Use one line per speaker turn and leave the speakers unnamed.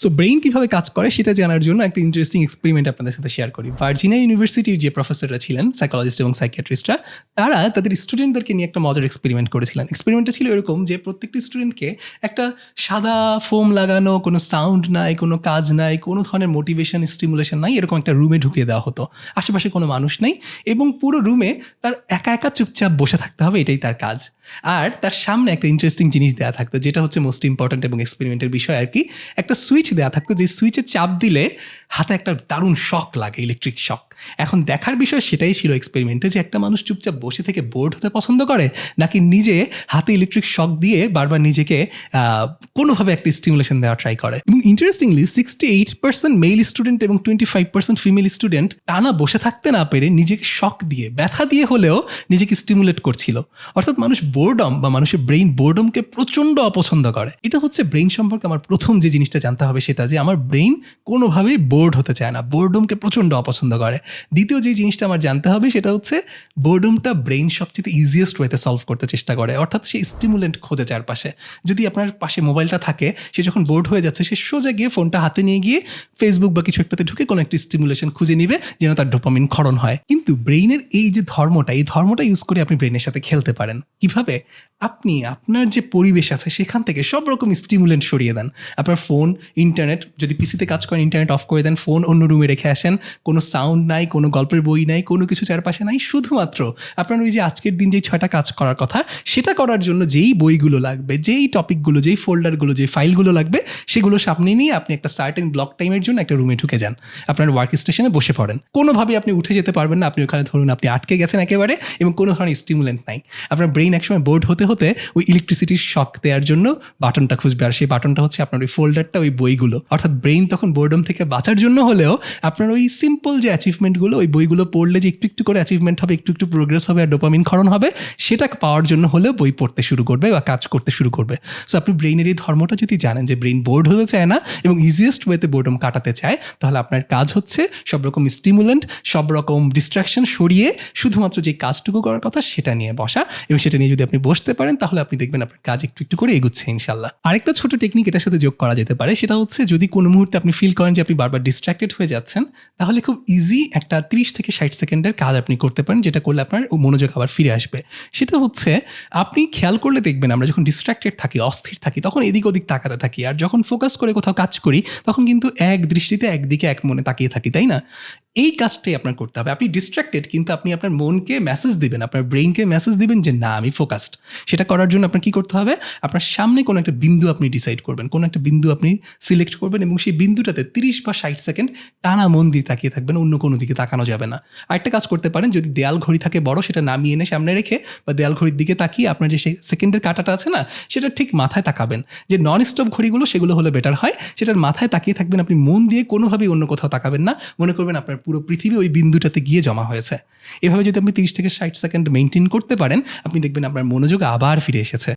So brain কীভাবে কাজ করে সেটা জানার জন্য একটা ইন্টারেস্টিং এক্সপেরিমেন্ট আপনাদের সাথে শেয়ার করি। ভার্জিনিয়া ইউনিভার্সিটির যে প্রফেসররা ছিলেন সাইকোলজিস্ট এবং সাইকিয়াট্রিস্টরা তারা তাদের স্টুডেন্টদেরকে নিয়ে একটা মজার এক্সপেরিমেন্ট করেছিলেন। এক্সপেরিমেন্টটা ছিল এরকম যে প্রত্যেকটি স্টুডেন্টকে একটা সাদা ফোম লাগানো, কোনো সাউন্ড নাই, কোনো কাজ নাই, কোনো ধরনের মোটিভেশন স্টিমুলেশন নাই, এরকম একটা রুমে ঢুকিয়ে দেওয়া হতো। আশেপাশে কোনো মানুষ নেই এবং পুরো রুমে তার একা একা চুপচাপ বসে থাকতে হবে, এটাই তার কাজ। আর তার সামনে একটা ইন্টারেস্টিং জিনিস দেওয়া থাকতো, যেটা হচ্ছে মোস্ট ইম্পর্ট্যান্ট এবং এক্সপেরিমেন্টের বিষয় আর কি। একটা সুইচ দেওয়া থাকতো যে সুইচে চাপ দিলে হাতে একটা দারুণ শক লাগে ইলেকট্রিক শক এখন দেখার বিষয় সেটাই ছিল এক্সপেরিমেন্টে যে একটা মানুষ চুপচাপ বসে থেকে বোর্ড হতে পছন্দ করে, নাকি নিজে হাতে ইলেকট্রিক শক দিয়ে বারবার নিজেকে কোনোভাবে একটা স্টিমুলেশন দেওয়া ট্রাই করে? এবং interestingly sixty eight percent male student এবং twenty five percent female student টানা বসে থাকতে না পেরে নিজেকে শক দিয়ে, ব্যথা দিয়ে হলেও নিজেকে স্টিমুলেট করছিল। অর্থাৎ মানুষ বোর্ডম বা মানুষের ব্রেইন বোর্ডমকে প্রচণ্ড অপছন্দ করে। এটা হচ্ছে ব্রেইন সম্পর্কে আমার প্রথম যে জিনিসটা জানতে হবে সেটা যে আমার ব্রেইন কোনোভাবেই বোর্ড হতে চায় না। বোর্ডমকে প্রচণ্ড অপছন্দ করে। দ্বিতীয় যে জিনিসটা আমার জানতে হবে সেটা হচ্ছে, বোর্ডমটা ব্রেইন সবচেয়ে ইজিয়েস্ট ওয়েতে সলভ করতে চেষ্টা করে। অর্থাৎ সে স্টিমুলেন্ট খোঁজে চারপাশে। যদি আপনার পাশে মোবাইলটা থাকে, সে যখন বোর্ড হয়ে যাচ্ছে, সে সোজা গিয়ে ফোনটা হাতে নিয়ে গিয়ে ফেসবুক বা কিছু একটাতে ঢুকে কোনো একটি স্টিমুলেশন খুঁজে নিবে, যেন তার ডোপামিন ক্ষরণ হয়। কিন্তু ব্রেইনের এই যে ধর্মটা, এই ধর্মটা ইউজ করে আপনি ব্রেইনের সাথে খেলতে পারেন। কীভাবে? আপনি, আপনার যে পরিবেশ আছে, সেখান থেকে সব রকম স্টিমুলেন্ট সরিয়ে দেন। আপনার ফোন ইন্টারনেট যদি পিসিতে কাজ করেন ইন্টারনেট অফ করে দেন ফোন অন্য রুমে রেখে আসেন। কোনো সাউন্ড নাই, কোনো গল্পের বই নাই, কোনো কিছু চারপাশে নাই, শুধুমাত্র আপনার ওই যে আজকের দিন যেই ছয়টা কাজ করার কথা, সেটা করার জন্য যেই বইগুলো লাগবে, যেই টপিকগুলো যেই ফোল্ডারগুলো যেই ফাইলগুলো লাগবে, সেগুলো সামনে নিয়ে আপনি একটা সার্টেন ব্লক টাইমের জন্য একটা রুমে ঢুকে যান। আপনার ওয়ার্ক স্টেশনে বসে পড়েন। কোনোভাবে আপনি উঠে যেতে পারবেন না। আপনি ওখানে ধরুন আপনি আটকে গেছেন একেবারে এবং কোনো ধরনের স্টিমুলেন্ট নাই। আপনার ব্রেইন একসময় বোর্ড হতে হতে ওই ইলেকট্রিসিটির শক দেওয়ার জন্য বাটনটা খুঁজবে। আর সেই বাটনটা হচ্ছে আপনার ওই ফোল্ডারটা ওই বইগুলো। অর্থাৎ ব্রেইন তখন বোর্ডম থেকে বাঁচার জন্য হলেও আপনার ওই সিম্পল যে অ্যাচিভমেন্টগুলো ওই বইগুলো পড়লে যে একটু একটু করে অ্যাচিভমেন্ট হবে, একটু একটু প্রোগ্রেস হবে আর ডোপামিন ক্ষরণ হবে, সেটা পাওয়ার জন্য হলেও বই পড়তে শুরু করবে বা কাজ করতে শুরু করবে। সো আপনি ব্রেইনের এই ধর্মটা যদি জানেন যে ব্রেইন বোর্ড হতে চায় না এবং ইজিয়েস্ট ওয়েতে বোর্ডম কাটাতে চায়, তাহলে আপনার কাজ হচ্ছে সব রকম স্টিমুলেন্ট সব রকম ডিস্ট্রাকশন সরিয়ে শুধুমাত্র যে কাজটুকু করার কথা সেটা নিয়ে বসা এবং সেটা নিয়ে যদি আপনি বসতে পারেন, তাহলে আপনি দেখবেন আপনার কাজ একটু একটু করে এগুচ্ছে ইনশাল্লাহ। আরেকটা ছোট টেকনিক এটার সাথে যোগ করা যেতে পারে, সেটা হচ্ছে যদি কোনো মুহূর্তে আপনি ফিল করেন যে আপনি বারবার ডিস্ট্রাক্টেড হয়ে যাচ্ছেন, তাহলে খুব ইজি একটা ত্রিশ থেকে ষাট সেকেন্ডের কাজ আপনি করতে পারেন, যেটা করলে আপনার মনোযোগ আবার ফিরে আসবে। সেটা হচ্ছে, আপনি খেয়াল করলে দেখবেন আমরা যখন ডিস্ট্রাক্টেড থাকি, অস্থির থাকি, তখন এদিক ওদিক তাকাতে থাকি। আর যখন ফোকাস করে কোথাও কাজ করি, তখন কিন্তু এক দৃষ্টিতে একদিকে এক মনে তাকিয়ে থাকি, তাই না? এই কাজটাই আপনার করতে হবে। আপনি ডিস্ট্রাক্টেড কিন্তু আপনি আপনার মনকে মেসেজ দিবেন, আপনার ব্রেইনকে মেসেজ দিবেন যে, না, আমি ফোকাসড সেটা করার জন্য আপনার কি করতে হবে? আপনার সামনে কোনো একটা বিন্দু আপনি ডিসাইড করবেন। কোনো একটা বিন্দু আপনি সিলেক্ট করবেন এবং সেই বিন্দুটাতে তিরিশ বা ষাট সেকেন্ড টানা মন দিয়ে তাকিয়ে থাকবেন, অন্য কোনো দিকে তাকানো যাবে না। আরেকটা কাজ করতে পারেন, যদি দেয়াল ঘড়ি থাকে বড়, সেটা নামিয়ে এনে সামনে রেখে বা দেয়াল ঘড়ির দিকে তাকিয়ে আপনার যে সেকেন্ডের কাটাটা আছে না, সেটা ঠিক মাথায় তাকাবেন। যে নন স্টপ ঘড়িগুলো, সেগুলো হলে বেটার হয়। সেটার মাথায় তাকিয়ে থাকবেন, আপনি মন দিয়ে কোনোভাবেই অন্য কোথাও তাকাবেন না। মনে করবেন আপনার পুরো পৃথিবী ওই বিন্দুটাতে গিয়ে জমা হয়েছে। এভাবে যদি আপনি তিরিশ থেকে ষাট সেকেন্ড মেনটেন করতে পারেন, আপনি দেখবেন আপনার মনোযোগ আবার ফিরে এসেছে।